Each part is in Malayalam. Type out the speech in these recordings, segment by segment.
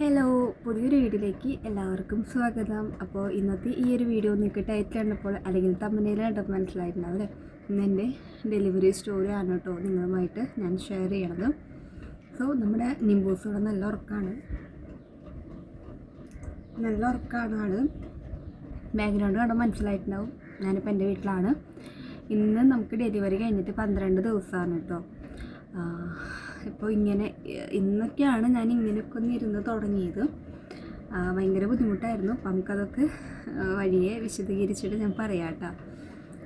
ഹലോ പുതിയൊരു വീഡിയോയിലേക്ക് എല്ലാവർക്കും സ്വാഗതം. അപ്പോൾ ഇന്നത്തെ ഈ ഒരു വീഡിയോ നിങ്ങൾക്ക് ടൈറ്റിൽ കണ്ടപ്പോൾ അല്ലെങ്കിൽ തമ്മനയിൽ കണ്ടപ്പോൾ മനസ്സിലായിട്ടുണ്ടാവും അല്ലേ? ഇന്ന് എന്റെ ഡെലിവറി സ്റ്റോറിയാണ് കേട്ടോ നിങ്ങളുമായിട്ട് ഞാൻ ഷെയർ ചെയ്യണത്. സോ നമ്മുടെ നിംബൂസ് ഇവിടെ നല്ല ഉറക്കമാണ് നല്ല ഉറക്കമാണ് ആൾ ബാക്ക്ഗ്രൗണ്ട് കണ്ടാൽ മനസ്സിലായിട്ടുണ്ടാവും. ഞാനിപ്പോൾ എന്റെ വീട്ടിലാണ്. ഇന്ന് നമുക്ക് ഡെലിവറി കഴിഞ്ഞിട്ട് പന്ത്രണ്ട് ദിവസമാണ് കേട്ടോ. ഇപ്പോൾ ഇങ്ങനെ ഇന്നൊക്കെയാണ് ഞാൻ ഇങ്ങനെയൊക്കെ ഒന്ന് ഇരുന്ന് തുടങ്ങിയത്. ഭയങ്കര ബുദ്ധിമുട്ടായിരുന്നു. അപ്പം നമുക്കതൊക്കെ വഴിയെ വിശദീകരിച്ചിട്ട് ഞാൻ പറയാം കേട്ടോ.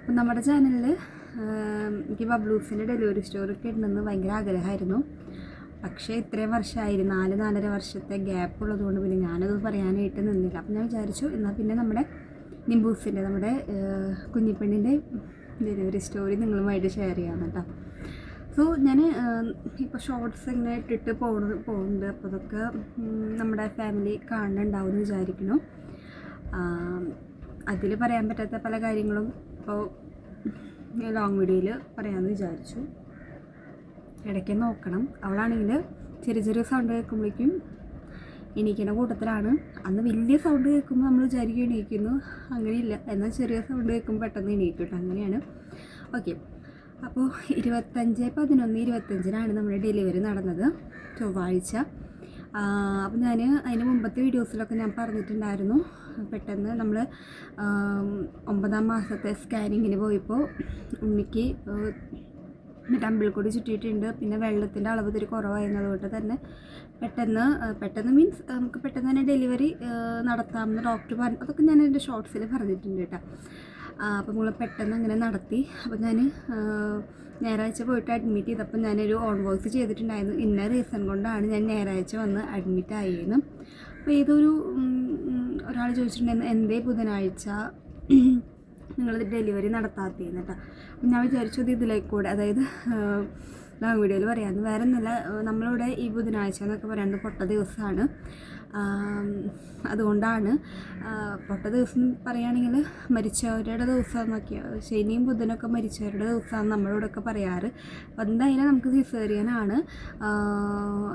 അപ്പം നമ്മുടെ ചാനലിൽ എനിക്ക് ബബ്ലൂസിന്റെ ഡെലിവറി സ്റ്റോറൊക്കെ ഉണ്ടെന്ന് ഭയങ്കര ആഗ്രഹമായിരുന്നു. പക്ഷേ ഇത്രയും വർഷമായി നാല് നാലര വർഷത്തെ ഗ്യാപ്പ് ഉള്ളതുകൊണ്ട് പിന്നെ ഞാനത് പറയാനായിട്ട് നിന്നില്ല. അപ്പം ഞാൻ വിചാരിച്ചു എന്നാൽ പിന്നെ നമ്മുടെ നിംബൂസിന്റെ നമ്മുടെ കുഞ്ഞിപ്പെണ്ണിന്റെ ഡെലിവറി സ്റ്റോറി നിങ്ങളുമായിട്ട് ഷെയർ ചെയ്യാം കേട്ടോ. സോ ഞാൻ ഇപ്പോൾ ഷോർട്സ് ഇങ്ങനെ ഇട്ടിട്ട് പോകുന്നത് പോകുന്നുണ്ട് അപ്പോൾ അതൊക്കെ നമ്മുടെ ഫാമിലി കാണുന്നുണ്ടാവും എന്ന് വിചാരിക്കുന്നു അതിൽ പറയാൻ പറ്റാത്ത പല കാര്യങ്ങളും ഇപ്പോൾ ലോങ് വീഡിയോയിൽ പറയാമെന്ന് വിചാരിച്ചു. ഇടയ്ക്ക് നോക്കണം. അവളാണെങ്കിൽ ചെറിയ ചെറിയ സൗണ്ട് കേൾക്കുമ്പോഴേക്കും എണീക്കുന്ന കൂട്ടത്തിലാണ്. അന്ന് വലിയ സൗണ്ട് കേൾക്കുമ്പോൾ നമ്മൾ വിചാരിക്കും എണീക്കുന്നു. അങ്ങനെയില്ല. എന്നാൽ ചെറിയ സൗണ്ട് കേൾക്കുമ്പോൾ പെട്ടെന്ന് എണീക്കും അങ്ങനെയാണ്. ഓക്കെ അപ്പോൾ ഇരുപത്തഞ്ച് പതിനൊന്ന് ഇരുപത്തഞ്ചിനാണ് നമ്മുടെ ഡെലിവറി നടന്നത് ചൊവ്വാഴ്ച. അപ്പോൾ ഞാൻ അതിന് മുമ്പത്തെ വീഡിയോസിലൊക്കെ ഞാൻ പറഞ്ഞിട്ടുണ്ടായിരുന്നു. പെട്ടെന്ന് നമ്മൾ ഒമ്പതാം മാസത്തെ സ്കാനിങ്ങിന് പോയപ്പോൾ ഉണ്ണിക്ക് ടമ്പിൾ കൂടി ചുറ്റിയിട്ടുണ്ട്. പിന്നെ വെള്ളത്തിന്റെ അളവ് ഇത്തിരി കുറവായിരുന്നതുകൊണ്ട് തന്നെ പെട്ടെന്ന് പെട്ടെന്ന് മീൻസ് നമുക്ക് പെട്ടെന്ന് തന്നെ ഡെലിവറി നടത്താമെന്ന് ഡോക്ടർ പറഞ്ഞു. അതൊക്കെ ഞാൻ എന്റെ ഷോർട്ട്സിൽ പറഞ്ഞിട്ടുണ്ട് കേട്ടോ. അപ്പോൾ മോളെ പെട്ടെന്ന് അങ്ങനെ നടത്തി. അപ്പോൾ ഞാൻ ഞായറാഴ്ച പോയിട്ട് അഡ്മിറ്റ് ചെയ്തപ്പോൾ ഞാനൊരു ഓൺ വോയിസ് ചെയ്തിട്ടുണ്ടായിരുന്നു. ഇന്ന റീസൺ കൊണ്ടാണ് ഞാൻ ഞായറാഴ്ച വന്ന് അഡ്മിറ്റ് ആയിരുന്നു അപ്പോൾ ഏതൊരു ഒരാൾ ചോദിച്ചിട്ടുണ്ടായിരുന്നു എന്തേ ബുധനാഴ്ച നിങ്ങൾ ഡെലിവറി നടത്താത്തേന്ന് കേട്ടോ അപ്പം ഞാൻ വിചാരിച്ചു അത് ഇതിലേക്ക് കൂടെ അതായത് വീഡിയോയിൽ പറയാമെന്ന് വേറെ ഒന്നുമില്ല നമ്മളിവിടെ ഈ ബുധനാഴ്ച എന്നൊക്കെ പറയുന്നത് പൊട്ട ദിവസമാണ് അതുകൊണ്ടാണ് പൊട്ട ദിവസം പറയുകയാണെങ്കിൽ മരിച്ചവരുടെ ദിവസം എന്നൊക്കെ ശനിയും ബുധനൊക്കെ മരിച്ചവരുടെ ദിവസമാണ് നമ്മളോടൊക്കെ പറയാറ്. അപ്പോൾ എന്തായാലും നമുക്ക് സിസേറിയനാണ്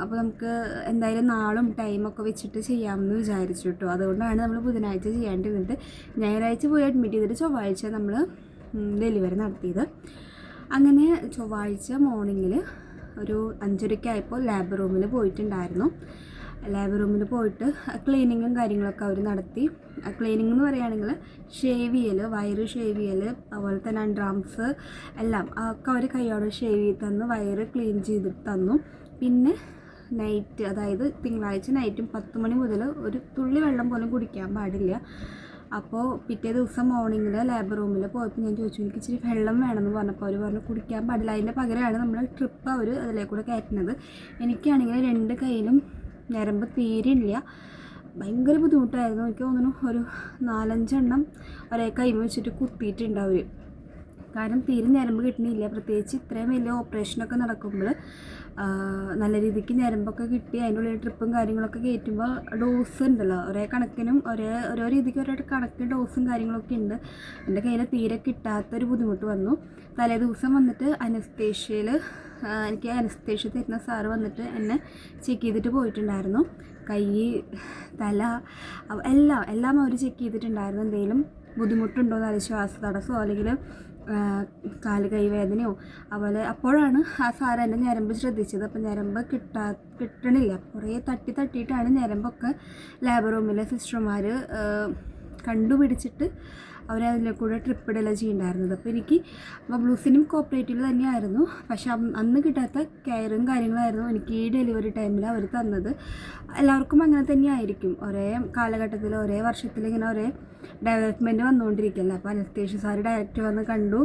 അപ്പോൾ നമുക്ക് എന്തായാലും നാളും ടൈമൊക്കെ വെച്ചിട്ട് ചെയ്യാമെന്ന് വിചാരിച്ചു കേട്ടോ അതുകൊണ്ടാണ് നമ്മൾ ബുധനാഴ്ച ചെയ്യാണ്ടിരുന്നത്. ഞായറാഴ്ച പോയി അഡ്മിറ്റ് ചെയ്തിട്ട് ചൊവ്വാഴ്ച നമ്മൾ ഡെലിവറി നടത്തിയത്. അങ്ങനെ ചൊവ്വാഴ്ച മോർണിംഗിൽ ഒരു അഞ്ചരയ്ക്കായപ്പോൾ ലാബ് റൂമിൽ പോയിട്ടുണ്ടായിരുന്നു. ലാബ് റൂമിൽ പോയിട്ട് ക്ലീനിങ്ങും കാര്യങ്ങളൊക്കെ അവർ നടത്തി. ക്ലീനിങ് എന്ന് പറയുകയാണെങ്കിൽ ഷേവ് ചെയ്യൽ വയറ് ഷേവ് ചെയ്യൽ അതുപോലെ തന്നെ അൺഡ്രാംസ് എല്ലാം ഒക്കെ അവർ കൈയോടെ ഷേവ് ചെയ്ത് തന്നു വയറ് ക്ലീൻ ചെയ്ത് തന്നു. പിന്നെ നൈറ്റ് അതായത് തിങ്കളാഴ്ച നൈറ്റും പത്ത് മണി മുതൽ ഒരു തുള്ളി വെള്ളം പോലും കുടിക്കാൻ പാടില്ല. അപ്പോൾ പിറ്റേ ദിവസം മോർണിംഗിൽ ലാബ് റൂമിൽ പോയപ്പോൾ ഞാൻ ചോദിച്ചു എനിക്ക് ഇച്ചിരി വെള്ളം വേണമെന്ന് പറഞ്ഞപ്പോൾ അവർ പറഞ്ഞു കുടിക്കാൻ പാടില്ല. അതിന്റെ പകരമാണ് നമ്മൾ ട്രിപ്പ് അവർ അതിലേക്കൂടെ കയറ്റുന്നത്. എനിക്കാണെങ്കിൽ രണ്ട് കയ്യിലും ഞരമ്പ് തീരില്ല ഭയങ്കര ബുദ്ധിമുട്ടായിരുന്നു. എനിക്ക് തോന്നുന്നു ഒരു നാലഞ്ചെണ്ണം ഒരേ കൈമ വെച്ചിട്ട് കുത്തിയിട്ടുണ്ട് അവർ കാരണം തീരെ ഞരമ്പ് കിട്ടണില്ല. പ്രത്യേകിച്ച് ഇത്രയും വലിയ ഓപ്പറേഷനൊക്കെ നടക്കുമ്പോൾ നല്ല രീതിക്ക് ഞരമ്പൊക്കെ കിട്ടി അതിന്റെ ഉള്ളിൽ ട്രിപ്പും കാര്യങ്ങളൊക്കെ കയറ്റുമ്പോൾ ഡോസ് ഉണ്ടല്ലോ. ഒരേ കണക്കിനും ഒരേ ഓരോ രീതിക്ക് ഓരോ കണക്കിന് ഡോസും കാര്യങ്ങളൊക്കെ ഉണ്ട്. എന്റെ കയ്യിൽ തീരെ കിട്ടാത്തൊരു ബുദ്ധിമുട്ട് വന്നു. തലേ ദിവസം വന്നിട്ട് അനസ്തേഷ്യയിൽ എനിക്ക് അനസ്തേഷ്യ തരുന്ന സാറ് വന്നിട്ട് എന്നെ ചെക്ക് ചെയ്തിട്ട് പോയിട്ടുണ്ടായിരുന്നു. കൈ തല എല്ലാം എല്ലാം അവർ ചെക്ക് ചെയ്തിട്ടുണ്ടായിരുന്നു. എന്തെങ്കിലും ബുദ്ധിമുട്ടുണ്ടോ എന്ന് ശ്വാസ തടസ്സമോ അല്ലെങ്കിൽ കാൽ കൈവേദനയോ അതുപോലെ അപ്പോഴാണ് ആ സാറ് എന്റെ ഞരമ്പ് ശ്രദ്ധിച്ചത്. അപ്പം ഞരമ്പ് കിട്ടാ കിട്ടണില്ല. കുറേ തട്ടി തട്ടിയിട്ടാണ് ഞരമ്പൊക്കെ ലാബ് റൂമിലെ സിസ്റ്റർമാർ കണ്ടുപിടിച്ചിട്ട് അവരതിലെ കൂടെ ട്രിപ്പ് ഇടല ചെയ്യുന്നുണ്ടായിരുന്നത് അപ്പോൾ എനിക്ക് അപ്പോൾ ബ്ലൂസിനും കോപ്പറേറ്റീവ് തന്നെയായിരുന്നു. പക്ഷെ അന്ന് അന്ന് കിട്ടാത്ത കെയറും കാര്യങ്ങളായിരുന്നു എനിക്ക് ഈ ഡെലിവറി ടൈമിൽ അവർ തന്നത്. എല്ലാവർക്കും അങ്ങനെ തന്നെയായിരിക്കും. ഒരേ കാലഘട്ടത്തിൽ ഒരേ വർഷത്തിൽ ഇങ്ങനെ ഒരേ ഡെവലപ്മെന്റ് വന്നുകൊണ്ടിരിക്കുകയല്ല അപ്പോൾ അനസ്തേഷ്യ സാർ ഡയറക്റ്റ് വന്ന് കണ്ടു.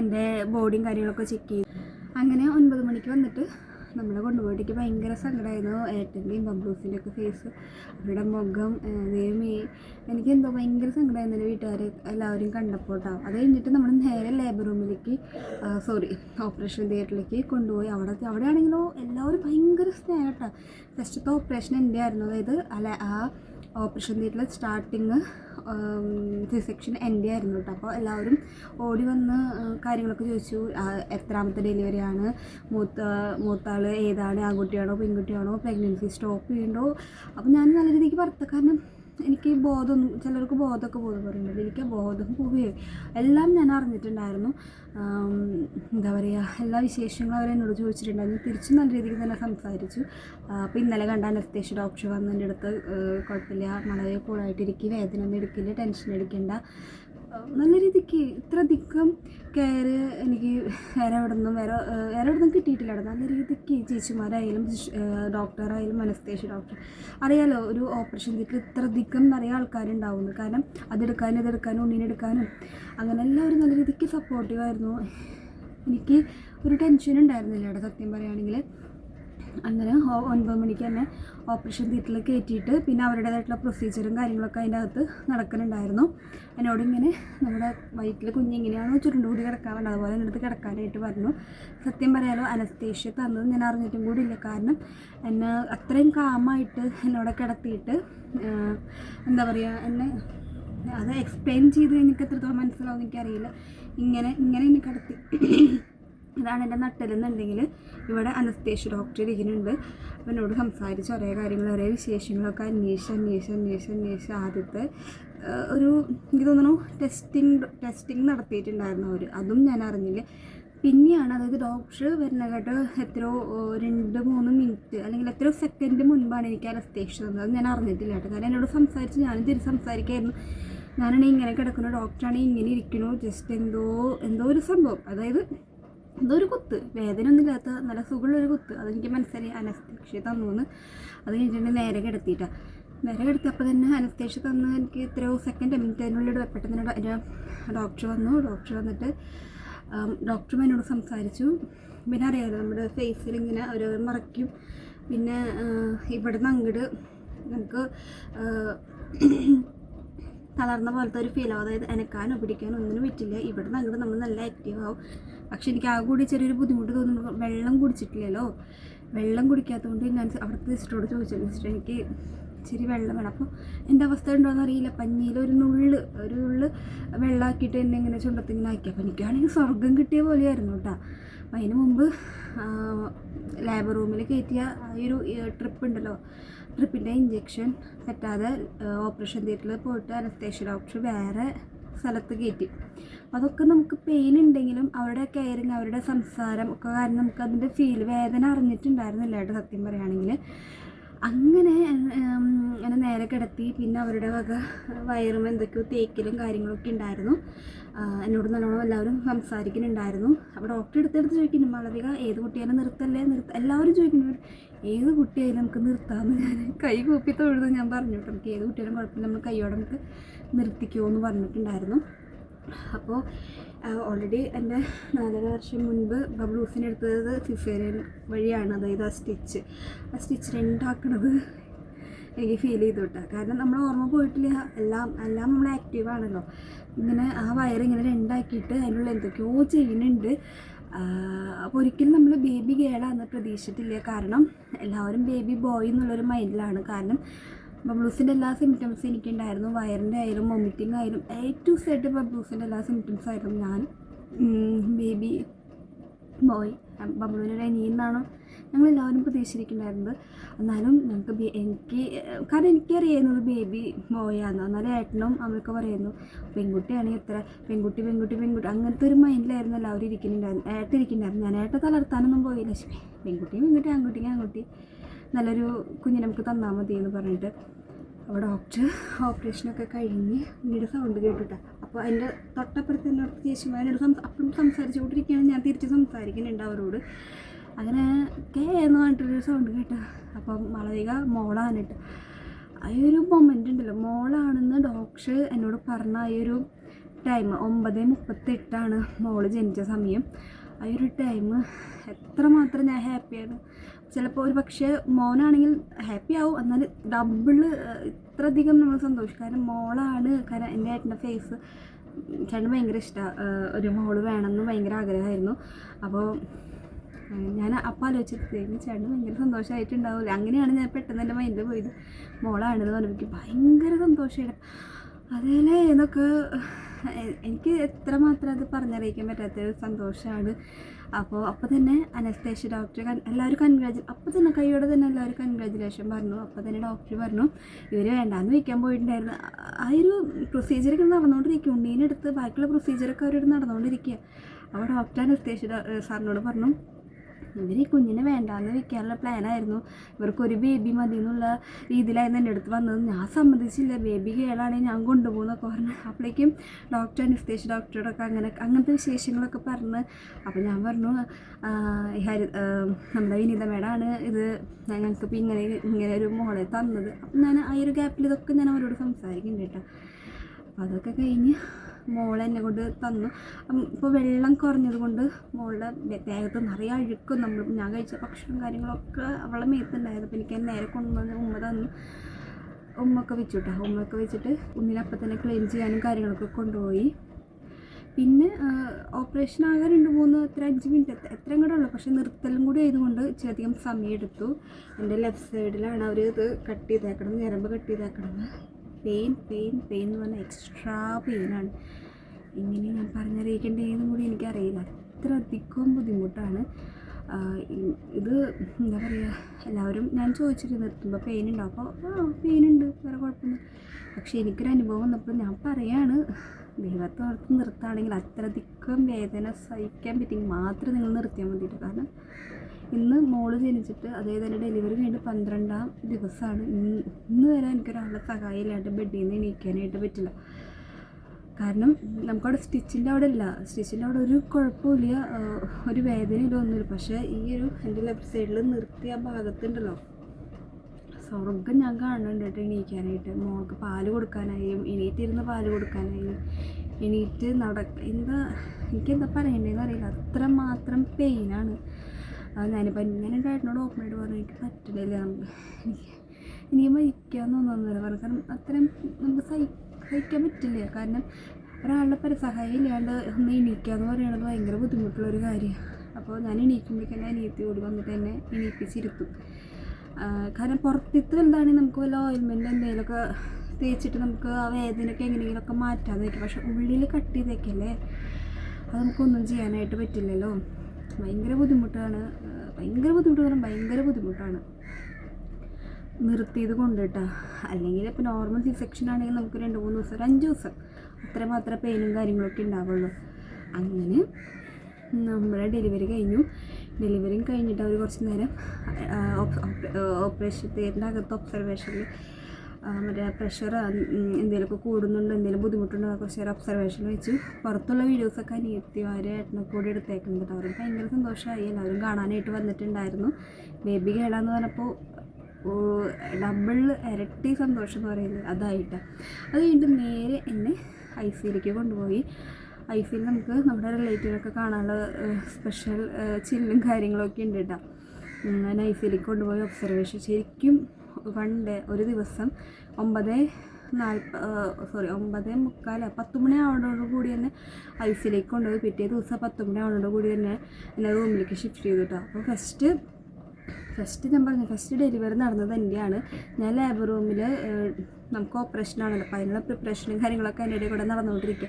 എന്റെ ബോഡിയും കാര്യങ്ങളൊക്കെ ചെക്ക് ചെയ്തു. അങ്ങനെ ഒൻപത് മണിക്ക് വന്നിട്ട് നമ്മളെ കൊണ്ടുപോയിട്ടേക്ക് ഭയങ്കര സങ്കടമായിരുന്നു ഏട്ടന്റെയും ബബ്ലൂസിന്റെ ഒക്കെ ഫേസ് അവരുടെ മുഖം ദൈവമേ എനിക്കെന്തോ ഭയങ്കര സങ്കടമായിരുന്നു എന്റെ വീട്ടുകാർ എല്ലാവരും കണ്ടപ്പോൾ അത് കഴിഞ്ഞിട്ട് നമ്മൾ നേരെ ലേബർ റൂമിലേക്ക് സോറി ഓപ്പറേഷൻ തിയേറ്ററിലേക്ക് കൊണ്ടുപോയി. അവിടെ അവിടെ ആണെങ്കിലോ എല്ലാവരും ഭയങ്കര സ്നേഹം കേട്ടോ ഫസ്റ്റത്തെ ഓപ്പറേഷൻ എന്റെ ആയിരുന്നു അതായത് അല്ല ആ ഓപ്പറേഷൻ തിയേറ്ററിൽ സ്റ്റാർട്ടിങ് സി സെക്ഷൻ എന്റെ ആയിരുന്നു കേട്ടോ. അപ്പോൾ എല്ലാവരും ഓടി വന്ന് കാര്യങ്ങളൊക്കെ ചോദിച്ചു. എത്രാമത്തെ ഡെലിവറിയാണ് മൂത്ത മൂത്താൾ ഏതാണ്? ആൺകുട്ടിയാണോ പെൺകുട്ടിയാണോ? പ്രഗ്നൻസി സ്റ്റോപ്പ് ചെയ്യണ്ടോ? അപ്പോൾ ഞാൻ നല്ല രീതിക്ക് കാരണം എനിക്ക് ബോധം ചിലർക്ക് ബോധമൊക്കെ ബോധം പറയുന്നുണ്ട് എനിക്ക് ബോധം പോവുകയും. എല്ലാം ഞാൻ അറിഞ്ഞിട്ടുണ്ടായിരുന്നു. എന്താ പറയുക എല്ലാ വിശേഷങ്ങളും അവർ എന്നോട് ചോദിച്ചിട്ടുണ്ടായിരുന്നു. തിരിച്ചും നല്ല രീതിക്ക് തന്നെ സംസാരിച്ചു. അപ്പോൾ ഇന്നലെ കണ്ട അനസ്തേഷ്യ ഡോക്ടർ വന്ന് എന്റെ അടുത്ത് കുഴപ്പമില്ല വളരെ കൂളായിട്ടിരിക്കും വേദന ഒന്നും എടുക്കില്ല ടെൻഷൻ എടുക്കണ്ട നല്ല രീതിക്ക് അധികം കെയർ എനിക്ക് വേറെ എവിടെ നിന്നും വേറെ വേറെ എവിടെ നിന്നും കിട്ടിയിട്ടില്ല നല്ല രീതിക്ക് ചേച്ചിമാരായാലും ഡോക്ടറായാലും മനസ്തേശ ഡോക്ടർ. അറിയാലോ ഒരു ഓപ്പറേഷൻ തിയേറ്ററിൽ ഇത്ര അധികം നിറയെ ആൾക്കാരുണ്ടാവുന്നു. കാരണം അതെടുക്കാനും ഇതെടുക്കാനും ഉണ്ണിനെടുക്കാനും അങ്ങനെ എല്ലാവരും നല്ല രീതിക്ക് സപ്പോർട്ടീവായിരുന്നു എനിക്ക് ഒരു ടെൻഷൻ ഉണ്ടായിരുന്നില്ല സത്യം പറയുകയാണെങ്കിൽ. അങ്ങനെ ഒൻപത് മണിക്ക് തന്നെ ഓപ്പറേഷൻ തിയേറ്ററിൽ കയറ്റിയിട്ട് പിന്നെ അവരുടേതായിട്ടുള്ള പ്രൊസീജിയറും കാര്യങ്ങളൊക്കെ അതിന്റെ അകത്ത് നടക്കുന്നുണ്ടായിരുന്നു. എന്നോട് ഇങ്ങനെ നമ്മുടെ വയറ്റിൽ കുഞ്ഞിങ്ങനെയാണോ ചുരുണ്ടുകൂടി കിടക്കാൻ വേണ്ടത് അതുപോലെ എന്റെ അടുത്ത് കിടക്കാനായിട്ട് പറഞ്ഞു. സത്യം പറയാലോ അനസ്തേഷ്യ തന്നത് ഞാൻ അറിഞ്ഞിട്ടും കൂടി ഇല്ല. കാരണം എന്നെ അത്രയും കാമായിട്ട് എന്നോട് കിടത്തിയിട്ട് എന്താ പറയുക എന്നെ അത് എക്സ്പ്ലെയിൻ ചെയ്ത് എനിക്ക് എത്രത്തോളം മനസ്സിലാവും എനിക്കറിയില്ല. ഇങ്ങനെ ഇങ്ങനെ എന്നെ കിടത്തി. ഇതാണ് എന്റെ നട്ടലെന്നുണ്ടെങ്കിൽ ഇവിടെ അനസ്തേഷ്യ ഡോക്ടർ ഇരിക്കുന്നുണ്ട്. അപ്പം എന്നോട് സംസാരിച്ച് ഒരേ കാര്യങ്ങൾ ഒരേ വിശേഷങ്ങളൊക്കെ അന്വേഷിച്ച് അന്വേഷിച്ച് അന്വേഷിച്ച് അന്വേഷിച്ച് ആദ്യത്തെ ഒരു എനിക്ക് തോന്നുന്നു ടെസ്റ്റിംഗ് ടെസ്റ്റിംഗ് നടത്തിയിട്ടുണ്ടായിരുന്നു അവർ അതും ഞാൻ അറിഞ്ഞില്ല. പിന്നെയാണ് അതായത് ഡോക്ടർ വരുന്ന കേട്ട് എത്രയോ രണ്ട് മൂന്ന് മിനിറ്റ് അല്ലെങ്കിൽ എത്രയോ സെക്കൻഡ് മുൻപാണ് എനിക്ക് അനസ്തേഷ്യ തന്നത്. അത് ഞാൻ അറിഞ്ഞിട്ടില്ല കേട്ടോ. കാരണം എന്നോട് സംസാരിച്ച് ഞാനും തിരി സംസാരിക്കായിരുന്നു. ഞാനാണെങ്കിൽ ഇങ്ങനെ കിടക്കുന്നു ഡോക്ടറാണെങ്കിൽ ഇങ്ങനെ ഇരിക്കണു. ജസ്റ്റ് എന്തോ എന്തോ ഒരു സംഭവം. അതായത് ഒരു കുത്ത്. വേദന ഒന്നും ഇല്ലാത്ത നല്ല സുഖമുള്ളൊരു കുത്ത്. അതെനിക്ക് മനസ്സിലായി. അനസ്തേഷ്യ തന്നു എന്ന് അത് കഴിഞ്ഞിട്ട് നേരെ കിടത്തിയിട്ടാണ് നേരെ കിടത്തിയപ്പോൾ തന്നെ അനസ്തേഷ്യ തന്ന് എനിക്ക് എത്രയോ സെക്കൻഡ് മിനിറ്റ് അതിനുള്ളിൽ പെട്ടെന്ന് തന്നെ എന്റെ ഡോക്ടർ വന്നു. ഡോക്ടർ വന്നിട്ട് ഡോക്ടറും എന്നോട് സംസാരിച്ചു. പിന്നെ അറിയാമല്ലോ നമ്മുടെ ഫേസിൽ ഇങ്ങനെ ഒരു മറയ്ക്കും. പിന്നെ ഇവിടുന്ന് അങ്ങോട്ട് നമുക്ക് തളർന്ന പോലത്തെ ഒരു ആവും. അതായത് എനക്കാനോ പിടിക്കാനോ ഒന്നിനും പറ്റില്ല. ഇവിടെ നിന്ന് അങ്ങോട്ട് നമ്മൾ നല്ല ആക്റ്റീവ് ആവും. പക്ഷെ എനിക്ക് ആ കൂടി ചെറിയൊരു ബുദ്ധിമുട്ട് തോന്നുന്നു വെള്ളം കുടിച്ചിട്ടില്ലല്ലോ? വെള്ളം കുടിക്കാത്തതുകൊണ്ട് ഞാൻ അവിടുത്തെ സിസ്റ്ററോട് ചോദിച്ചു. സിസ്റ്റർ എനിക്ക് ഇച്ചിരി വെള്ളം വേണം. അപ്പോൾ എന്റെ അവസ്ഥ ഉണ്ടോയെന്ന് അറിയില്ല. പഞ്ഞിയിൽ ഒരു നുള്ള് ഒരു നുള്ള് വെള്ളമാക്കിയിട്ട് എന്നെ ഇങ്ങനെ ചുണ്ടത്തിങ്ങനെ ആക്കി. അപ്പോൾ എനിക്കാണെങ്കിൽ സ്വർഗം കിട്ടിയ പോലെയായിരുന്നു കേട്ടോ. അപ്പം അതിന് മുമ്പ് ലാബ് റൂമിൽ കയറ്റിയ ആ ഒരു ട്രിപ്പ് ഉണ്ടല്ലോ. ട്രിപ്പിന്റെ ഇഞ്ചെക്ഷൻ പറ്റാതെ ഓപ്പറേഷൻ തിയേറ്ററിൽ പോയിട്ട് അനസ്തേഷ്യ ഡോക്ടർ വേറെ സ്ഥലത്ത് കയറ്റി അതൊക്കെ നമുക്ക് പെയിൻ ഉണ്ടെങ്കിലും അവരുടെ കെയറിങ് അവരുടെ സംസാരം ഒക്കെ കാരണം നമുക്ക് അതിന്റെ ഫീൽ വേദന അറിഞ്ഞിട്ടുണ്ടായിരുന്നില്ല കേട്ടോ സത്യം പറയുകയാണെങ്കിൽ അങ്ങനെ അങ്ങനെ നേരെ കിടത്തി. പിന്നെ അവരുടെ വക വയറും എന്തൊക്കെയോ തേക്കലും കാര്യങ്ങളൊക്കെ ഉണ്ടായിരുന്നു. എന്നോട് നല്ലോണം എല്ലാവരും സംസാരിക്കുന്നുണ്ടായിരുന്നു. അപ്പോൾ ഡോക്ടർ എടുത്തെടുത്ത് ചോദിക്കുന്നു മാളവിക ഏത് കുട്ടിയാലും നിർത്തല്ലേ? നിർത്ത എല്ലാവരും ചോദിക്കുന്നു ഏത് കുട്ടിയായാലും നമുക്ക് നിർത്താമെന്ന് ഞാൻ കൈ കൂപ്പി തൊഴുത് ഞാൻ പറഞ്ഞു കേട്ടോ. നമുക്ക് ഏത് കുട്ടിയാലും കുഴപ്പമില്ല. നമ്മൾ കൈയോടെ നമുക്ക് നിർത്തിക്കുമോ എന്ന് പറഞ്ഞിട്ടുണ്ടായിരുന്നു. അപ്പോൾ ഓൾറെഡി എന്റെ നാലര വർഷം മുൻപ് ബബ്ലൂസിന് എടുത്തത് സിസേറിയൻ വഴിയാണ്. അതായത് ആ സ്റ്റിച്ച് ആ സ്റ്റിച്ച് രണ്ടാക്കണത് എനിക്ക് ഫീൽ ചെയ്തു കേട്ടോ കാരണം നമ്മൾ ഓർമ്മ പോയിട്ടില്ല. എല്ലാം എല്ലാം നമ്മൾ ആക്റ്റീവ് ആണല്ലോ. ഇങ്ങനെ ആ വയറിങ്ങനെ രണ്ടാക്കിയിട്ട് അതിനുള്ള എന്തൊക്കെയോ ചെയ്യുന്നുണ്ട്. അപ്പോൾ ഒരിക്കലും നമ്മൾ ബേബി ഗേളാന്ന് പ്രതീക്ഷിച്ചിട്ടില്ല. കാരണം എല്ലാവരും ബേബി ബോയ് എന്നുള്ളൊരു മൈൻഡിലാണ് കാരണം ബബ്ലൂസിന്റെ എല്ലാ സിംറ്റംസും എനിക്കുണ്ടായിരുന്നു. വയറിന്റെ ആയാലും വൊമിറ്റിംഗ് ആയാലും എ ടു സെഡ് ബ്ലൂസിന്റെ എല്ലാ സിംറ്റംസും ആയിരുന്നു. ഞാൻ ബേബി ബോയ് ബബ്ലുവിന്റെ അനിയെന്നാണ് ഞങ്ങളെല്ലാവരും പ്രതീക്ഷിച്ചിരിക്കുന്നുണ്ടായിരുന്നത്. എന്നാലും ഞങ്ങൾക്ക് എനിക്ക് കാരണം എനിക്കറിയുന്നത് ബേബി ബോയാണ് എന്നാലും ഏട്ടനും അമ്മയൊക്കെ പറയുന്നു പെൺകുട്ടിയാണെങ്കിൽ എത്ര പെൺകുട്ടി പെൺകുട്ടി പെൺകുട്ടി. അങ്ങനത്തെ ഒരു മൈൻഡിലായിരുന്നു എല്ലാവരും ഇരിക്കുന്നുണ്ടായിരുന്നു ഏട്ട ഇരിക്കുന്നുണ്ടായിരുന്നു. ഞാൻ ഏട്ട തളർത്താനൊന്നും പോയില്ല. പെൺകുട്ടിയും പെൺകുട്ടി പെൺകുട്ടി ആൺകുട്ടി ആൺകുട്ടി നല്ലൊരു കുഞ്ഞിനെ നമുക്ക് തന്നാൽ മതി എന്ന് പറഞ്ഞിട്ട് അപ്പോൾ ഡോക്ടർ ഓപ്പറേഷനൊക്കെ കഴിഞ്ഞ് ഉണ്ണിയുടെ സൗണ്ട് കേട്ടിട്ടാ. അപ്പോൾ അതിന്റെ തൊട്ടപ്പുറത്ത് തന്നെ അടുത്ത് ചേച്ചിമാരോട് സംസ അപ്പം സംസാരിച്ചുകൊണ്ടിരിക്കുകയാണ്. ഞാൻ തിരിച്ച് സംസാരിക്കുന്നുണ്ട് അവരോട്. അങ്ങനെ കേ എന്ന് പറഞ്ഞിട്ടൊരു സൗണ്ട് കേട്ടോ. അപ്പം മാളവിക മോളാണ് കേട്ടോ ആ ഒരു മൊമെന്റ് ഉണ്ടല്ലോ. മോളാണെന്ന് ഡോക്ടർ എന്നോട് പറഞ്ഞ ആ ഒരു ടൈം ഒമ്പത് മുപ്പത്തെട്ടാണ് മോൾ ജനിച്ച സമയം. ആ ഒരു ടൈം എത്രമാത്രം ഞാൻ ഹാപ്പിയാണ് ചിലപ്പോൾ ഒരു പക്ഷേ മോനാണെങ്കിൽ ഹാപ്പി ആവും. എന്നാൽ ഡബിൾ ഇത്രയധികം നമ്മൾ സന്തോഷിക്കും. കാരണം മോളാണ് കാരണം എന്റെ ഏട്ടന്റെ ഫേസ് ചേട്ടന് ഭയങ്കര ഇഷ്ടമാണ് ഒരു മോൾ വേണമെന്ന് ഭയങ്കര ആഗ്രഹമായിരുന്നു. അപ്പോൾ ഞാൻ അപ്പം ആലോചിച്ചത് ദൈവം ചേട്ടന് ഭയങ്കര സന്തോഷമായിട്ടുണ്ടാവില്ല അങ്ങനെയാണ് ഞാൻ പെട്ടെന്ന് എന്റെ മൈൻഡിൽ പോയത്. മോളാണെന്ന് പറഞ്ഞപ്പോൾ ഭയങ്കര സന്തോഷമായിട്ട് അതേലേ എന്നൊക്കെ എനിക്ക് എനിക്ക് എത്രമാത്രം അത് പറഞ്ഞറിയിക്കാൻ പറ്റാത്തൊരു സന്തോഷമാണ് അപ്പോൾ അപ്പോൾ തന്നെ അനസ്തേഷ്യ ഡോക്ടർ എല്ലാവരും കൺഗ്രാജു അപ്പോൾ തന്നെ കൈയോടെ തന്നെ എല്ലാവരും കൺഗ്രാജുലേഷൻ പറഞ്ഞു. അപ്പോൾ തന്നെ ഡോക്ടർ പറഞ്ഞു ഇവർ വേണ്ടാന്ന് വയ്ക്കാൻ പോയിട്ടുണ്ടായിരുന്നു. ആ- ഒരു പ്രൊസീജിയറൊക്കെ നടന്നുകൊണ്ടിരിക്കും ഉണ്ണീനെടുത്ത് ബാക്കിയുള്ള പ്രൊസീജിയറൊക്കെ അവരോട് നടന്നുകൊണ്ടിരിക്കുക അപ്പോൾ ഡോക്ടർ അനസ്തേഷ്യ സാറിനോട് പറഞ്ഞു ഇവർ ഈ കുഞ്ഞിനെ വേണ്ടാന്ന് വെക്കാനുള്ള പ്ലാനായിരുന്നു ഇവർക്കൊരു ബേബി മതി എന്നുള്ള രീതിയിലായിരുന്നു എന്റെ അടുത്ത് വന്നത്. ഞാൻ സമ്മതിച്ചില്ല. ബേബി കേളാണെങ്കിൽ ഞാൻ കൊണ്ടുപോകുന്നൊക്കെ പറഞ്ഞു അപ്പോഴേക്കും ഡോക്ടർ അനിസ്തേഷ് ഡോക്ടറോടൊക്കെ അങ്ങനെ അങ്ങനത്തെ വിശേഷങ്ങളൊക്കെ പറഞ്ഞ് അപ്പോൾ ഞാൻ പറഞ്ഞു ഹരി നമ്മുടെ വിനീത മേഡമാണ് ഇത് ഞങ്ങൾക്ക് ഇപ്പോൾ ഇങ്ങനെ ഇങ്ങനെ ഒരു മോളെ തന്നത്. അപ്പം ഞാൻ ആ ഒരു ഗ്യാപ്പിൽ ഇതൊക്കെ ഞാൻ അവരോട് സംസാരിക്കുന്നുണ്ട് കേട്ടോ. അപ്പോൾ അതൊക്കെ കഴിഞ്ഞ് മോൾ എന്നെ കൊണ്ട് തന്നു ഇപ്പോൾ വെള്ളം കുറഞ്ഞത് കൊണ്ട് മോളുടെ ദേഹത്ത് നിറയെ അഴുക്കും നമ്മൾ ഞാൻ കഴിച്ച ഭക്ഷണം കാര്യങ്ങളൊക്കെ അവളെ മേത്തുണ്ടായത് അപ്പോൾ എനിക്ക് നേരെ കൊണ്ടുവന്ന് ഉമ്മ തന്നു. ഉമ്മൊക്കെ വെച്ചു കേട്ടോ ഉമ്മയൊക്കെ വെച്ചിട്ട് ഉമ്മിനപ്പം തന്നെ ക്ലീൻ ചെയ്യാനും കാര്യങ്ങളൊക്കെ കൊണ്ടുപോയി. പിന്നെ ഓപ്പറേഷൻ ആകെ രണ്ട് മൂന്ന് എത്ര അഞ്ച് മിനിറ്റ് എത്ര എത്രയും കൂടെ ഉള്ളു. പക്ഷേ നിർത്തലും കൂടി ആയതുകൊണ്ട് ഇച്ചിരധികം സമയം എടുത്തു. എന്റെ ലെഫ്റ്റ് സൈഡിലാണ് അവർ ഇത് കട്ട് ചെയ്തേക്കണം ഞരമ്പ് കട്ട് ചെയ്തേക്കണത്. പെയിൻ പെയിൻ പെയിൻ എന്ന് പറഞ്ഞാൽ എക്സ്ട്രാ പെയിനാണ് ഇങ്ങനെ ഞാൻ പറഞ്ഞറിയിക്കേണ്ടതെന്നും കൂടി എനിക്കറിയില്ല. അത്ര അധികം ബുദ്ധിമുട്ടാണ്. ഇത് എന്താ പറയുക എല്ലാവരും ഞാൻ ചോദിച്ചിട്ട് നിർത്തുമ്പോൾ പെയിൻ ഉണ്ടോ. അപ്പോൾ ആ പെയിൻ ഉണ്ട്. വേറെ കുഴപ്പമില്ല പക്ഷേ എനിക്കൊരു അനുഭവം വന്നപ്പോൾ ഞാൻ പറയാണ് ദൈവത്തോടത്ത് നിർത്തുകയാണെങ്കിൽ അത്രയധികം വേദന സഹിക്കാൻ പറ്റിയെങ്കിൽ മാത്രം നിങ്ങൾ നിർത്തിയാൽ മതിയിട്ട് കാരണം ഇന്ന് മോൾ ജനിച്ചിട്ട് അതായത് എന്റെ ഡെലിവറി കഴിഞ്ഞിട്ട് പന്ത്രണ്ടാം ദിവസമാണ്. ഇന്ന് ഇന്ന് വരെ എനിക്കൊരാളുടെ സഹായമില്ലാണ്ട് ബെഡിൽ നിന്ന് എണീക്കാനായിട്ട് പറ്റില്ല. കാരണം നമുക്കവിടെ സ്റ്റിച്ചിന്റെ അവിടെ ഇല്ല. സ്റ്റിച്ചിന്റെ അവിടെ ഒരു കുഴപ്പമില്ല. ഒരു വേദനയില്ല ഒന്നുമില്ല. പക്ഷേ ഈ ഒരു എന്റെ ലെഫ്റ്റ് സൈഡിൽ നിർത്തിയ ഭാഗത്തുണ്ടല്ലോ. സ്വർഗം ഞാൻ കാണുന്നുണ്ട് കേട്ടോ എണീക്കാനായിട്ട്. മോൾക്ക് പാൽ കൊടുക്കാനായും എണീറ്റിരുന്ന് പാൽ കൊടുക്കാനായും എണീറ്റ് നടക്ക എന്താ എനിക്കെന്താ പറയണ്ടേന്ന് അറിയില്ല. അത്ര മാത്രം പെയിനാണ് ഞാനിപ്പോൾ ഞാൻ എന്റെ ഏട്ടനോട് ഓപ്പണായിട്ട് പറഞ്ഞു എനിക്ക് പറ്റില്ല എനിക്ക് എനിക്ക് മരിക്കാന്ന് തോന്നുന്നില്ല. പറഞ്ഞു കാരണം അത്രയും നമുക്ക് സഹി സഹിക്കാൻ പറ്റില്ല. കാരണം ഒരാളുടെ പരസഹായം ഇല്ലാണ്ട് ഒന്ന് എണീക്കാന്ന് പറയുന്നത് ഭയങ്കര ബുദ്ധിമുട്ടുള്ള ഒരു കാര്യമാണ് അപ്പോൾ ഞാൻ എണീക്കുമ്പോഴേക്കും അനിയത്തി ഓടി വന്നിട്ട് എന്നെ എണീപ്പിച്ചിരുത്തും. കാരണം പുറത്തിത്ത് വലുതാണെങ്കിൽ നമുക്ക് വല്ല ഓയിൽമെന്റ് എന്തെങ്കിലുമൊക്കെ തേച്ചിട്ട് നമുക്ക് ആ വേദനയൊക്കെ എങ്ങനെയെങ്കിലുമൊക്കെ മാറ്റാതെ വയ്ക്കും പക്ഷെ ഉള്ളിൽ കട്ട് ചെയ്തേക്കല്ലേ? അത് നമുക്കൊന്നും ചെയ്യാനായിട്ട് പറ്റില്ലല്ലോ. ഭയങ്കര ബുദ്ധിമുട്ടാണ്. ഭയങ്കര ബുദ്ധിമുട്ട് പറഞ്ഞാൽ ഭയങ്കര ബുദ്ധിമുട്ടാണ്. നിർത്തിയത് കൊണ്ട് കേട്ടോ അല്ലെങ്കിൽ ഇപ്പോൾ നോർമൽ സി സെക്ഷൻ ആണെങ്കിൽ നമുക്ക് രണ്ട് മൂന്ന് ദിവസം ഒരു അഞ്ച് ദിവസം അത്ര മാത്രം പെയിനും കാര്യങ്ങളൊക്കെ ഉണ്ടാവുള്ളൂ. അങ്ങനെ നമ്മുടെ ഡെലിവറി കഴിഞ്ഞു. ഡെലിവറിയും കഴിഞ്ഞിട്ട് അവർ കുറച്ച് നേരം ഓപ്പറേഷൻ തിയേറ്ററിന്റെ അകത്ത് ഒബ്സർവേഷനിൽ മറ്റേ പ്രഷർ എന്തെങ്കിലുമൊക്കെ കൂടുന്നുണ്ടോ എന്തെങ്കിലും ബുദ്ധിമുട്ടുണ്ടോ കുറച്ച് നേരം ഒബ്സർവേഷൻ വെച്ച് പുറത്തുള്ള വീഡിയോസൊക്കെ അനിയത്തിമാർ ഏട്ടനെ കൂടി എടുത്തേക്കുന്നുണ്ട്. അവർക്ക് ഭയങ്കര സന്തോഷമായി. എല്ലാവരും കാണാനായിട്ട് വന്നിട്ടുണ്ടായിരുന്നു. ബേബി കേടാന്ന് പറഞ്ഞപ്പോൾ ഡബിൾ ഇരട്ടി സന്തോഷം എന്ന് പറയുന്നത് അതായിട്ട്. അത് കഴിഞ്ഞിട്ട് നേരെ എന്നെ ഐ സിയിലേക്ക് കൊണ്ടുപോയി. ഐ സിയിൽ നമുക്ക് നമ്മുടെ റിലേറ്റീവൊക്കെ കാണാനുള്ള സ്പെഷ്യൽ ചില്ലും കാര്യങ്ങളൊക്കെ ഉണ്ട് കേട്ടോ. ഞാൻ ഐ സിയിലേക്ക് കൊണ്ടുപോയി ഒബ്സർവേഷൻ ശരിക്കും വൺ ഡേ ഒരു ദിവസം ഒമ്പത് നാൽപ്പ സോറി ഒമ്പത് മുക്കാൽ പത്ത് മണി ആവണോട് കൂടി തന്നെ ഐസിലേക്ക് കൊണ്ടുപോയി പിറ്റേ ദിവസം പത്ത് മണി ആവണോട് കൂടി തന്നെ എന്നെ റൂമിലേക്ക് ഷിഫ്റ്റ് ചെയ്തു കേട്ടോ അപ്പോൾ ഫസ്റ്റ് ഫസ്റ്റ് ഞാൻ പറഞ്ഞു ഫസ്റ്റ് ഡെലിവറി നടന്നത് എന്റെയാണ് ഞാൻ ലാബ് റൂമിൽ നമുക്ക് ഓപ്പറേഷൻ ആണല്ലോ. അപ്പോൾ അതിനുള്ള പ്രിപ്പറേഷനും കാര്യങ്ങളൊക്കെ എന്റെ ഇടയിൽ കൂടെ നടന്നുകൊണ്ടിരിക്കുക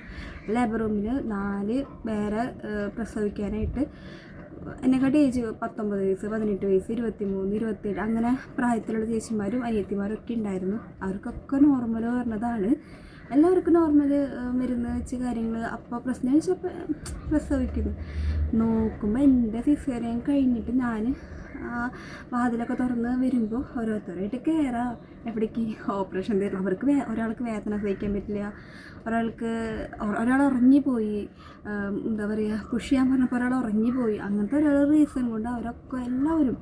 ലാബ് റൂമിൽ നാല് പേരെ പ്രസവിക്കാനായിട്ട് എന്നെക്കാട്ടി ഏജ് പത്തൊമ്പത് വയസ്സ് പതിനെട്ട് വയസ്സ് ഇരുപത്തി മൂന്ന് ഇരുപത്തേഴ് അങ്ങനെ പ്രായത്തിലുള്ള ചേച്ചിമാരും അനിയത്തിമാരും ഒക്കെ ഉണ്ടായിരുന്നു. അവർക്കൊക്കെ നോർമൽ പറഞ്ഞതാണ്. എല്ലാവർക്കും നോർമൽ മരുന്ന് വെച്ച് കാര്യങ്ങൾ അപ്പോൾ പ്രശ്നം വെച്ചപ്പോൾ പ്രസവിക്കുന്നു. നോക്കുമ്പോൾ എന്റെ സിസേറിയൻ കഴിഞ്ഞിട്ട് ഞാൻ വാതിലൊക്കെ തുറന്ന് വരുമ്പോൾ ഓരോരുത്തരായിട്ട് കയറാം എവിടേക്ക് ഓപ്പറേഷൻ തരും അവർക്ക് വേ ഒരാൾക്ക് വേദന സഹിക്കാൻ പറ്റില്ല. ഒരാൾക്ക് ഒരാൾ ഉറങ്ങിപ്പോയി. എന്താ പറയുക പുഷ് ചെയ്യാൻ പറഞ്ഞപ്പോൾ ഒരാൾ ഉറങ്ങിപ്പോയി. അങ്ങനത്തെ ഓരോ റീസൺ കൊണ്ട് അവരൊക്കെ എല്ലാവരും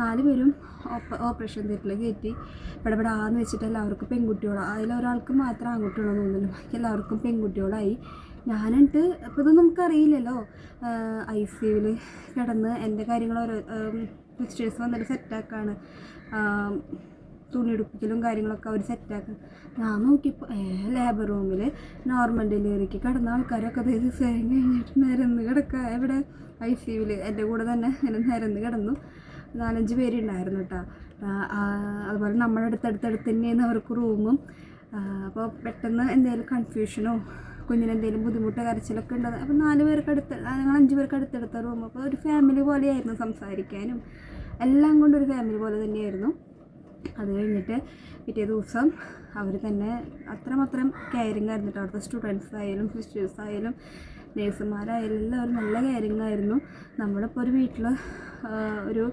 നാല് പേരും ഓപ്പ ഓപ്പറേഷൻ തിയേറ്ററിൽ കയറ്റി പെടപെടാന്ന് വെച്ചിട്ട് എല്ലാവർക്കും പെൺകുട്ടികളാണ് അതിലൊരാൾക്ക് മാത്രം ആൺകുട്ടികളെന്ന് തോന്നുന്നു. ബാക്കി എല്ലാവർക്കും പെൺകുട്ടികളായി. ഞാനിട്ട് ഇപ്പോൾ ഇത് നമുക്കറിയില്ലല്ലോ. ഐ സി യുവിൽ കിടന്ന് എന്റെ കാര്യങ്ങൾ ഓരോ സിസ്റ്റേഴ്സ് വന്നിട്ട് സെറ്റാക്കാണ് തുണി എടുപ്പിക്കലും കാര്യങ്ങളൊക്കെ അവർ സെറ്റാക്കും ഞാൻ നോക്കിയപ്പോൾ ലേബർ റൂമിൽ നോർമൽ ഡെലിവറിക്ക് കിടന്ന ആൾക്കാരൊക്കെ അതായത് സേവിങ് കഴിഞ്ഞിട്ട് നിരന്ന് കിടക്കുക ഇവിടെ ഐ സി യുവിൽ എന്റെ കൂടെ തന്നെ ഇങ്ങനെ നിരന്ന് കിടന്നു. നാലഞ്ച് പേരുണ്ടായിരുന്നു കേട്ടോ അതുപോലെ നമ്മുടെ അടുത്തടുത്തടുത്ത് തന്നെയാണ് അവർക്ക് റൂമും അപ്പോൾ പെട്ടെന്ന് എന്തെങ്കിലും കൺഫ്യൂഷനോ കുഞ്ഞിന് എന്തെങ്കിലും ബുദ്ധിമുട്ട് കരച്ചിലൊക്കെ ഉണ്ടത് അപ്പോൾ നാല് പേർക്ക് അടുത്ത് ഞങ്ങൾ അഞ്ച് പേർക്ക് അടുത്തെടുത്ത റൂം അപ്പോൾ ഒരു ഫാമിലി പോലെയായിരുന്നു സംസാരിക്കാനും. എല്ലാം കൊണ്ടും ഒരു ഫാമിലി പോലെ തന്നെയായിരുന്നു. അത് കഴിഞ്ഞിട്ട് പിറ്റേ ദിവസം അവർ തന്നെ അത്രമാത്രം കെയറിങ് ആയിരുന്നു കേട്ടോ അവിടുത്തെ സ്റ്റുഡൻസ് ആയാലും സിസ്റ്റേഴ്സ് ആയാലും നേഴ്സുമാരായാലും എല്ലാവരും നല്ല കാര്യങ്ങളായിരുന്നു. നമ്മളിപ്പോൾ ഒരു വീട്ടിൽ ഒരു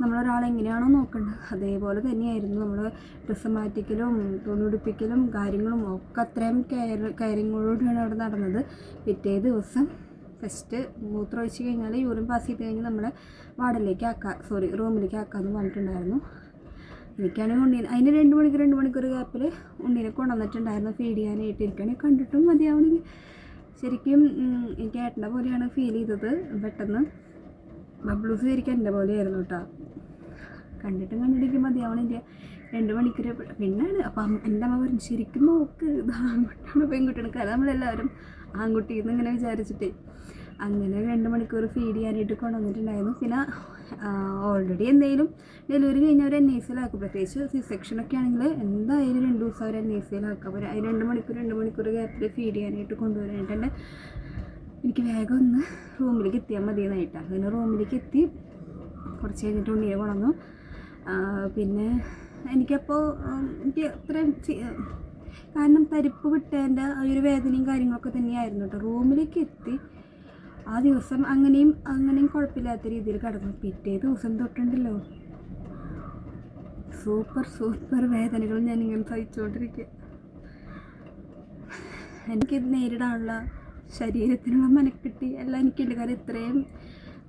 നമ്മളൊരാളെ എങ്ങനെയാണോ നോക്കേണ്ടത് അതേപോലെ തന്നെയായിരുന്നു. നമ്മൾ ഡ്രസ്സ് മാറ്റിക്കലും തുണി ഉടുപ്പിക്കലും കാര്യങ്ങളും ഒക്കെ അത്രയും കെയർ കെയറിങ്ങോടുകൂടിയാണ് അവിടെ നടന്നത്. പിറ്റേ ദിവസം ഫസ്റ്റ് മൂത്രം ഒഴിച്ച് കഴിഞ്ഞാൽ യൂറിൻ പാസ് ചെയ്ത് കഴിഞ്ഞാൽ നമ്മളെ വാർഡിലേക്ക് ആക്കാം സോറി റൂമിലേക്ക് ആക്കാമെന്ന് പറഞ്ഞിട്ടുണ്ടായിരുന്നു. എനിക്കാണെങ്കിൽ ഉണ്ണീനെ അതിന് രണ്ട് മണിക്കൂർ രണ്ട് മണിക്കൂർ ഗ്യാപ്പിൽ ഉണ്ണീനെ കൊണ്ടുവന്നിട്ടുണ്ടായിരുന്നു. ഫീഡ് ചെയ്യാനായിട്ട് എനിക്കാണെങ്കിൽ കണ്ടിട്ടും മതിയാവണമെങ്കിൽ ശരിക്കും എനിക്ക് ഏട്ടന്റെ പോലെയാണ് ഫീൽ ചെയ്തത്. പെട്ടെന്ന് ബബ്ലൂസ് ശരിക്കും എന്റെ പോലെയായിരുന്നു കേട്ടോ കണ്ടിട്ടും കണ്ടിട്ട് മതിയാവണില്ല രണ്ട് മണിക്കൂർ പെണ്ണാണ് അപ്പം എന്റെ അമ്മ പറഞ്ഞു ശരിക്കും നോക്ക് ഇത് ആൺകുട്ടിയാണ് പെൺകുട്ടിയാണ്. കാരണം നമ്മളെല്ലാവരും ആൺകുട്ടി എന്ന് ഇങ്ങനെ വിചാരിച്ചിട്ടേ. അങ്ങനെ രണ്ട് മണിക്കൂർ ഫീഡ് ചെയ്യാനായിട്ട് കൊണ്ടുവന്നിട്ടുണ്ടായിരുന്നു. പിന്നെ ഓൾറെഡി എന്തെങ്കിലും ഡെലിവറി കഴിഞ്ഞാൽ അവർ എൻ ഐ സിയിലാക്കും പ്രത്യേകിച്ച് സി സെക്ഷനൊക്കെ ആണെങ്കിൽ എന്തായാലും രണ്ട് ദിവസം അവർ എൻ ഐ ആക്കാം. അവർ രണ്ട് മണിക്കൂർ രണ്ട് മണിക്കൂർ ഗ്യാപ്പിൽ ഫീഡ് ചെയ്യാനായിട്ട് കൊണ്ടുവരാനായിട്ട്. എന്റെ എനിക്ക് വേഗം ഒന്ന് റൂമിലേക്ക് എത്തിയാൽ മതി എന്നായിട്ടാണ് അങ്ങനെ റൂമിലേക്ക് എത്തി. കുറച്ച് കഴിഞ്ഞിട്ട് ഉണ്ണിയെ കൊണന്നു പിന്നെ എനിക്കപ്പോൾ എനിക്ക് അത്രയും കാരണം തരിപ്പ് വിട്ടതിന്റെ ഒരു വേദനയും കാര്യങ്ങളൊക്കെ തന്നെയായിരുന്നു കേട്ടോ. റൂമിലേക്ക് എത്തി. ആ ദിവസം അങ്ങനെയും അങ്ങനെയും കുഴപ്പമില്ലാത്ത രീതിയിൽ കിടന്നു. പിറ്റേ ദിവസം തൊട്ടുണ്ടല്ലോ. സൂപ്പർ സൂപ്പർ വേദനകൾ ഞാനിങ്ങനെ സഹിച്ചുകൊണ്ടിരിക്കുക എനിക്ക് നേരിടാനുള്ള ശരീരത്തിനുള്ള മനക്കെട്ടി എല്ലാം എനിക്കുണ്ട് കാരണം ഇത്രയും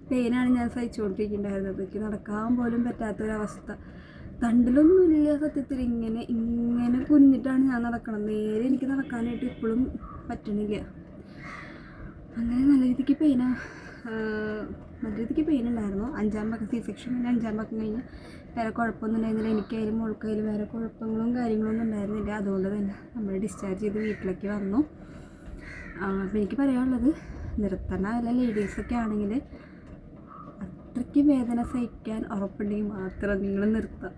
പെയിനാണ് ഞാൻ സഹിച്ചുകൊണ്ടിരിക്കുന്നുണ്ടായിരുന്നത് എനിക്ക് നടക്കാൻ പോലും പറ്റാത്തൊരവസ്ഥ. തണ്ടിലൊന്നുമില്ല സത്യത്തിൽ. ഇങ്ങനെ ഇങ്ങനെ കുനിഞ്ഞിട്ടാണ് ഞാൻ നടക്കണം നേരെ എനിക്ക് നടക്കാനായിട്ട് ഇപ്പോഴും പറ്റണില്ല. അങ്ങനെ നല്ല രീതിക്ക് പെയിന നല്ല രീതിക്ക് പെയിൻ ഉണ്ടായിരുന്നു അഞ്ചാം പക്കം സി സെക്ഷൻ കഴിഞ്ഞ് അഞ്ചാം പക്കം കഴിഞ്ഞ് വേറെ കുഴപ്പമൊന്നും ഉണ്ടായിരുന്നില്ല എനിക്കായാലും മോൾക്കായാലും വേറെ കുഴപ്പങ്ങളും കാര്യങ്ങളൊന്നും ഉണ്ടായിരുന്നില്ല. അതുകൊണ്ട് തന്നെ നമ്മൾ ഡിസ്ചാർജ് ചെയ്ത് വീട്ടിലേക്ക് വന്നു. അപ്പം എനിക്ക് പറയാനുള്ളത് നിർത്തണ അല്ല ലേഡീസൊക്കെ ആണെങ്കിൽ അത്രയ്ക്ക് വേദന സഹിക്കാൻ ഉറപ്പുണ്ടെങ്കിൽ മാത്രം നിങ്ങൾ നിർത്തുക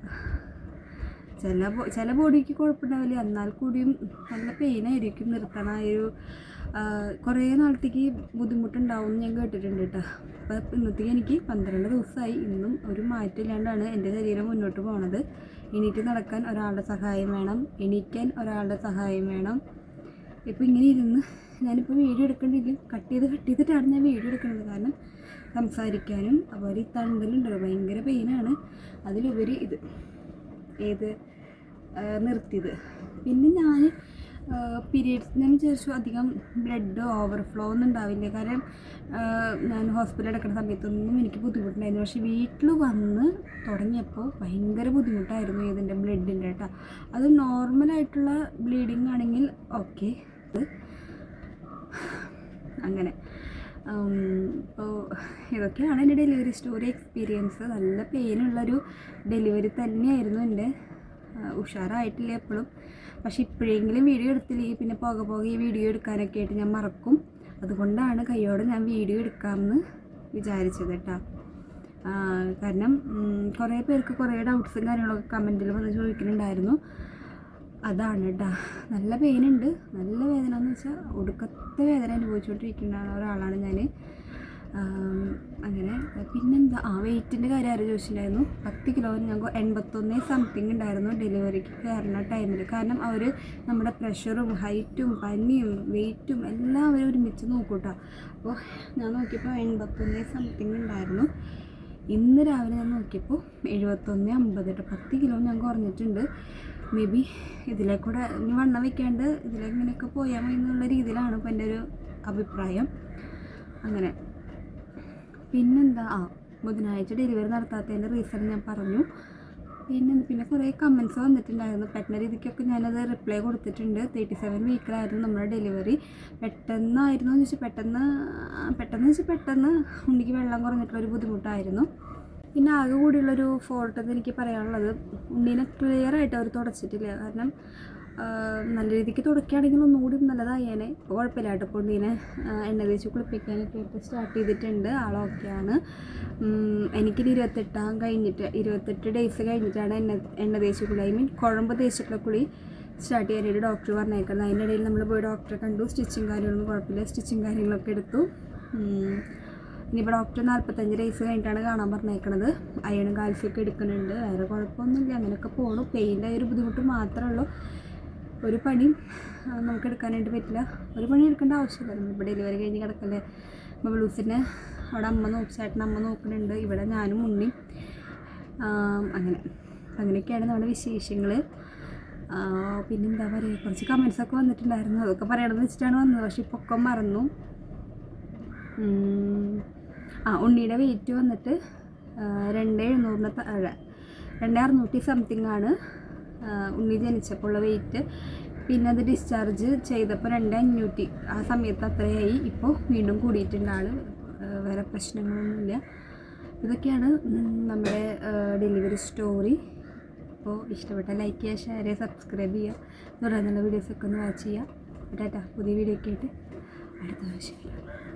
ചില ചില ബോഡിക്ക് കുഴപ്പമുണ്ടാവില്ല. എന്നാൽ കൂടിയും നല്ല പെയിനായിരിക്കും നിർത്തണ ഒരു കുറേ നാളത്തേക്ക് ബുദ്ധിമുട്ടുണ്ടാവും ഞാൻ കേട്ടിട്ടുണ്ട് കേട്ടോ അപ്പോൾ ഇന്നത്തേക്ക് എനിക്ക് പന്ത്രണ്ട് ദിവസമായി ഇന്നും ഒരു മാറ്റമില്ലാണ്ടാണ് എന്റെ ശരീരം മുന്നോട്ട് പോണത്. എണീറ്റ് നടക്കാൻ ഒരാളുടെ സഹായം വേണം എണീക്കാൻ ഒരാളുടെ സഹായം വേണം. ഇപ്പോൾ ഇങ്ങനെ ഇരുന്ന് ഞാനിപ്പോൾ വീഡിയോ എടുക്കണ്ടെങ്കിൽ കട്ട് ചെയ്ത് കട്ട് ചെയ്തിട്ടാണ് ഞാൻ വീഡിയോ എടുക്കുന്നത് കാരണം സംസാരിക്കാനും അതുപോലെ ഈ തണ്ടലുണ്ടല്ലോ ഭയങ്കര പെയിനാണ്. അതിലുപരി ഇത് ഏത് നിർത്തിയത്. പിന്നെ ഞാൻ പീരീഡ്സ് ഞാൻ വിചാരിച്ചു അധികം ബ്ലഡ് ഓവർഫ്ലോ ഒന്നും ഉണ്ടാവില്ല. കാരണം ഞാൻ ഹോസ്പിറ്റലിൽ എടുക്കുന്ന സമയത്തൊന്നും എനിക്ക് ബുദ്ധിമുട്ടുണ്ടായിരുന്നു പക്ഷേ വീട്ടിൽ വന്ന് തുടങ്ങിയപ്പോൾ ഭയങ്കര ബുദ്ധിമുട്ടായിരുന്നു ഇതിന്റെ ബ്ലഡിന്റെ കേട്ടോ. അത് നോർമലായിട്ടുള്ള ബ്ലീഡിങ് ആണെങ്കിൽ ഓക്കെ അങ്ങനെ. ഇപ്പോൾ ഇതൊക്കെയാണ് എന്റെ ഡെലിവറി സ്റ്റോറി എക്സ്പീരിയൻസ് നല്ല പെയിനുള്ളൊരു ഡെലിവറി തന്നെയായിരുന്നു എന്റെ. ഉഷാറായിട്ടില്ല എപ്പോഴും. പക്ഷെ ഇപ്പോഴെങ്കിലും വീഡിയോ എടുത്തില്ലെങ്കിൽ പിന്നെ പോകെ പോകെ ഈ വീഡിയോ എടുക്കാനൊക്കെ ആയിട്ട് ഞാൻ മറക്കും. അതുകൊണ്ടാണ് കൈയോടെ ഞാൻ വീഡിയോ എടുക്കാമെന്ന് വിചാരിച്ചത് കേട്ടോ. കാരണം കുറേ പേർക്ക് കുറേ ഡൗട്ട്സും കാര്യങ്ങളൊക്കെ കമന്റിൽ വന്ന് ചോദിക്കുന്നുണ്ടായിരുന്നു. അതാണ് കേട്ടോ നല്ല പെയിനുണ്ട് നല്ല വേദന എന്ന് വെച്ചാൽ ഒടുക്കത്തെ വേദന അനുഭവിച്ചുകൊണ്ടിരിക്കുന്ന ഒരാളാണ് ഞാൻ അങ്ങനെ. പിന്നെന്താ? ആ വെയിറ്റിന്റെ കാര്യം ആരും ചോദിച്ചിട്ടുണ്ടായിരുന്നു പത്ത് കിലോ ഞങ്ങൾക്ക് എൺപത്തൊന്നേ സംതിങ് ഉണ്ടായിരുന്നു ഡെലിവറിക്ക് കയറുന്ന ടൈമിൽ കാരണം അവർ നമ്മുടെ പ്രഷറും ഹൈറ്റും പനിയും വെയിറ്റും എല്ലാം അവർ ഒരുമിച്ച് നോക്കൂട്ടോ. അപ്പോൾ ഞാൻ നോക്കിയപ്പോൾ എൺപത്തൊന്നേ സംതിങ് ഉണ്ടായിരുന്നു. ഇന്ന് രാവിലെ ഞാൻ നോക്കിയപ്പോൾ എഴുപത്തൊന്ന് അമ്പത് കേട്ടോ പത്ത് കിലോ ഞാൻ കുറഞ്ഞിട്ടുണ്ട്. മേ ബി ഇതിലേക്കൂടെ ഇനി വണ്ണം വെക്കാണ്ട് ഇതിലെങ്ങനെയൊക്കെ പോയാൽ മതി എന്നുള്ള രീതിയിലാണ് ഇപ്പോൾ എന്റെ ഒരു അഭിപ്രായം. അങ്ങനെ. പിന്നെന്താ? ആ ബുധനാഴ്ച ഡെലിവറി നടത്താത്തതിന്റെ റീസൺ ഞാൻ പറഞ്ഞു. പിന്നെ പിന്നെ കുറേ കമൻസ് വന്നിട്ടുണ്ടായിരുന്നു. പെട്ടെന്ന് രീതിക്കൊക്കെ ഞാനത് റിപ്ലൈ കൊടുത്തിട്ടുണ്ട്. തേർട്ടി സെവൻ വീക്കിലായിരുന്നു നമ്മുടെ ഡെലിവറി പെട്ടെന്നായിരുന്നു എന്ന് വെച്ചാൽ പെട്ടെന്ന് പെട്ടെന്ന് വെച്ചാൽ പെട്ടെന്ന് ഉണ്ണിക്ക് വെള്ളം കുറഞ്ഞിട്ടുള്ളൊരു ബുദ്ധിമുട്ടായിരുന്നു. പിന്നെ ആകെ കൂടിയുള്ളൊരു ഫോൾട്ട് എന്ന് എനിക്ക് പറയാനുള്ളത് ഉണ്ണീനെ ക്ലിയർ ആയിട്ട് അവർ തുടച്ചിട്ടില്ല. കാരണം നല്ല രീതിക്ക് തുടക്കുകയാണെങ്കിൽ ഒന്നുകൂടി നല്ലതായേനെ. ഇപ്പോൾ കുഴപ്പമില്ല കേട്ടോ ഇപ്പോൾ ആ, എണ്ണ തേച്ച് കുളിപ്പിക്കാനൊക്കെ ആയിട്ട് സ്റ്റാർട്ട് ചെയ്തിട്ടുണ്ട്. ആളൊക്കെയാണ് എനിക്കിനി ഇരുപത്തെട്ടാം കഴിഞ്ഞിട്ട് ഇരുപത്തെട്ട് ഡേയ്സ് കഴിഞ്ഞിട്ടാണ് എണ്ണ എണ്ണ തേച്ച് കുളി. ഐ മീൻ കുഴമ്പ് തേച്ചിട്ടുള്ള കുളി സ്റ്റാർട്ട് ചെയ്യാനായിട്ട് ഡോക്ടർ പറഞ്ഞേക്കുന്നത്. അതിന്റെ ഇടയിൽ നമ്മൾ പോയി ഡോക്ടറെ കണ്ടു. സ്റ്റിച്ചിങ് കാര്യങ്ങളൊന്നും കുഴപ്പമില്ല. സ്റ്റിച്ചിങ് കാര്യങ്ങളൊക്കെ എടുത്തു. ഇനിയിപ്പോൾ ഡോക്ടർ നാൽപ്പത്തഞ്ച് ഡേയ്സ് കഴിഞ്ഞിട്ടാണ് കാണാൻ പറഞ്ഞേക്കണത്. അയണും കാൽസ്യമൊക്കെ എടുക്കുന്നുണ്ട്. വേറെ കുഴപ്പമൊന്നുമില്ല. അങ്ങനെയൊക്കെ പോണു. പെയിന്റെ ഒരു ബുദ്ധിമുട്ട് മാത്രമേ ഉള്ളൂ. ഒരു പണിയും നമുക്ക് എടുക്കാനായിട്ട് പറ്റില്ല. ഒരു പണി എടുക്കേണ്ട ആവശ്യമില്ല നമ്മളിപ്പോൾ ഡെലിവറി കഴിഞ്ഞ് കിടക്കല്ലേ. അപ്പോൾ ബ്ലൂസിനെ അവിടെ അമ്മ നോക്കി ചേട്ടൻ അമ്മ നോക്കുന്നുണ്ട്. ഇവിടെ ഞാനും ഉണ്ണി. അങ്ങനെ. അങ്ങനെയൊക്കെയാണ് നമ്മുടെ വിശേഷങ്ങൾ പിന്നെന്താ പറയുക കുറച്ച് കമൻസൊക്കെ വന്നിട്ടുണ്ടായിരുന്നു. അതൊക്കെ പറയണമെന്ന് വെച്ചിട്ടാണ് വന്നത്. പക്ഷേ ഇപ്പോൾ ഒക്കെ മറന്നു. ആ ഉണ്ണിയുടെ വെയിറ്റ് വന്നിട്ട് രണ്ട് എഴുന്നൂറിന് താഴെ രണ്ട് അറുന്നൂറ്റി സംതിങ് ആണ്. ഉണ്ണി ജനിച്ചപ്പോൾ വെയിറ്റ് പിന്നെ അത് ഡിസ്ചാർജ് ചെയ്തപ്പോൾ രണ്ട് അഞ്ഞൂറ്റി. ആ സമയത്ത് അത്രയായി. ഇപ്പോൾ വീണ്ടും കൂടിയിട്ടുണ്ട് ആൾ വേറെ പ്രശ്നങ്ങളൊന്നുമില്ല. ഇതൊക്കെയാണ് നമ്മുടെ ഡെലിവറി സ്റ്റോറി അപ്പോൾ ഇഷ്ടപ്പെട്ട ലൈക്ക് ചെയ്യുക ഷെയർ ചെയ്യുക സബ്സ്ക്രൈബ് ചെയ്യുക. തുടർന്നുള്ള വീഡിയോസൊക്കെ ഒന്ന് വാച്ച് ചെയ്യുക. ടാറ്റാ പുതിയ വീഡിയോ ഒക്കെ ആയിട്ട് അടുത്ത പ്രാവശ്യം